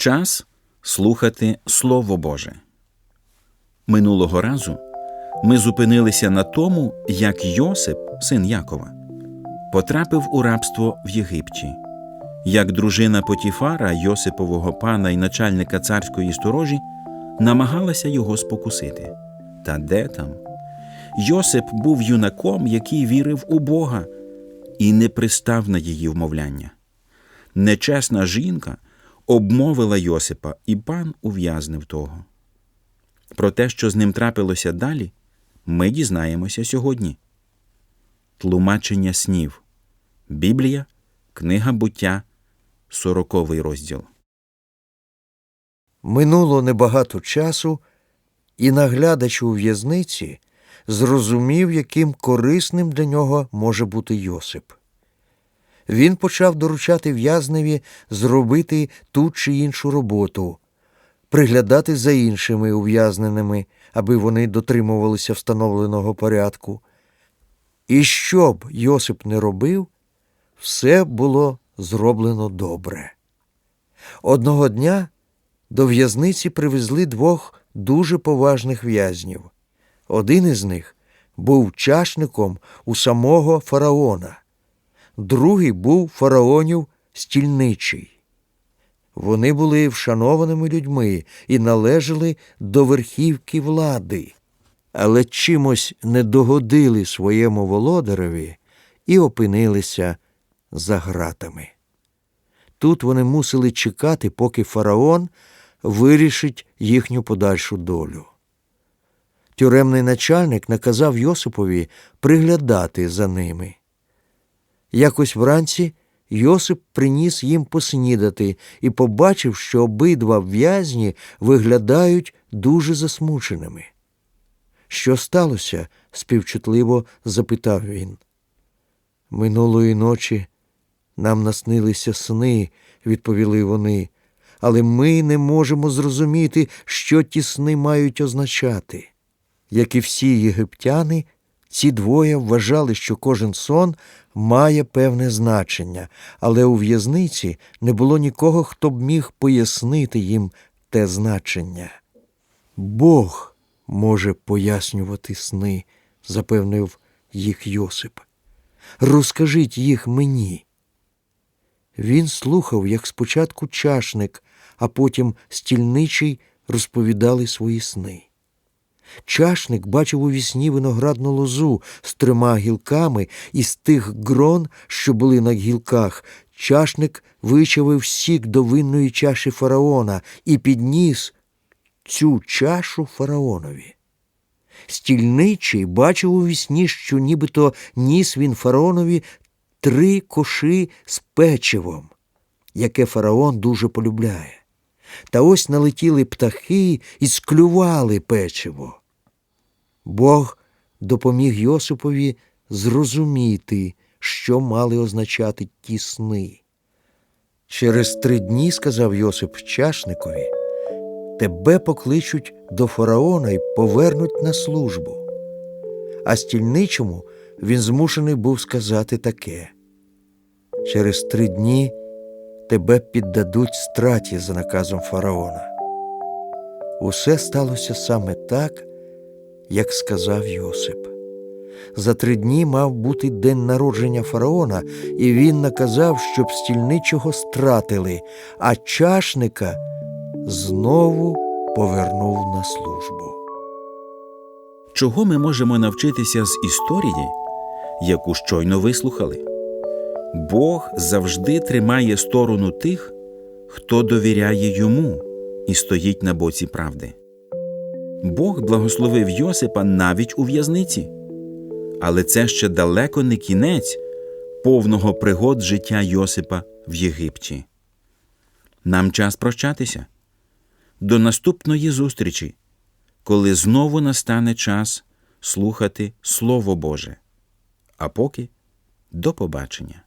Час слухати Слово Боже. Минулого разу ми зупинилися на тому, як Йосип, син Якова, потрапив у рабство в Єгипті, як дружина Потіфара, Йосипового пана і начальника царської сторожі, намагалася його спокусити. Та де там? Йосип був юнаком, який вірив у Бога і не пристав на її вмовляння. Нечесна жінка обмовила Йосипа, і пан ув'язнив того. Про те, що з ним трапилося далі, ми дізнаємося сьогодні. Тлумачення снів. Біблія, Книга буття, сороковий розділ. Минуло небагато часу, і наглядач у в'язниці зрозумів, яким корисним для нього може бути Йосип. Він почав доручати в'язневі зробити ту чи іншу роботу, приглядати за іншими ув'язненими, аби вони дотримувалися встановленого порядку. І що б Йосип не робив, все було зроблено добре. Одного дня до в'язниці привезли двох дуже поважних в'язнів. Один із них був чашником у самого фараона, другий був фараонів стільничий. Вони були вшанованими людьми і належали до верхівки влади, але чимось не догодили своєму володареві і опинилися за гратами. Тут вони мусили чекати, поки фараон вирішить їхню подальшу долю. Тюремний начальник наказав Йосипові приглядати за ними. Якось вранці Йосип приніс їм поснідати і побачив, що обидва в'язні виглядають дуже засмученими. Що сталося? співчутливо запитав він. Минулої ночі нам наснилися сни, відповіли вони, але ми не можемо зрозуміти, що ті сни мають означати. Як і всі єгиптяни, ці двоє вважали, що кожен сон має певне значення, але у в'язниці не було нікого, хто б міг пояснити їм те значення. Бог може пояснювати сни, запевнив їх Йосип. Розкажіть їх мені. Він слухав, як спочатку чашник, а потім стільничий розповідали свої сни. Чашник бачив у вісні виноградну лозу з трьома гілками, і з тих грон, що були на гілках, чашник вичавив сік до винної чаші фараона і підніс цю чашу фараонові. Стільничий бачив у вісні, що нібито ніс він фараонові три коши з печивом, яке фараон дуже полюбляє. Та ось налетіли птахи і склювали печиво. Бог допоміг Йосипові зрозуміти, що мали означати ті сни. Через три дні, сказав Йосип чашникові, тебе покличуть до фараона і повернуть на службу. А стільничому він змушений був сказати таке через три дні тебе піддадуть страті за наказом фараона. Усе сталося саме так, як сказав Йосип. За три дні мав бути день народження фараона, і він наказав, щоб стільничого стратили, а чашника знову повернув на службу. Чого ми можемо навчитися з історії, яку щойно вислухали? Бог завжди тримає сторону тих, хто довіряє йому і стоїть на боці правди. Бог благословив Йосипа навіть у в'язниці, але це ще далеко не кінець повного пригод життя Йосипа в Єгипті. Нам час прощатися. До наступної зустрічі, коли знову настане час слухати Слово Боже. А поки до побачення.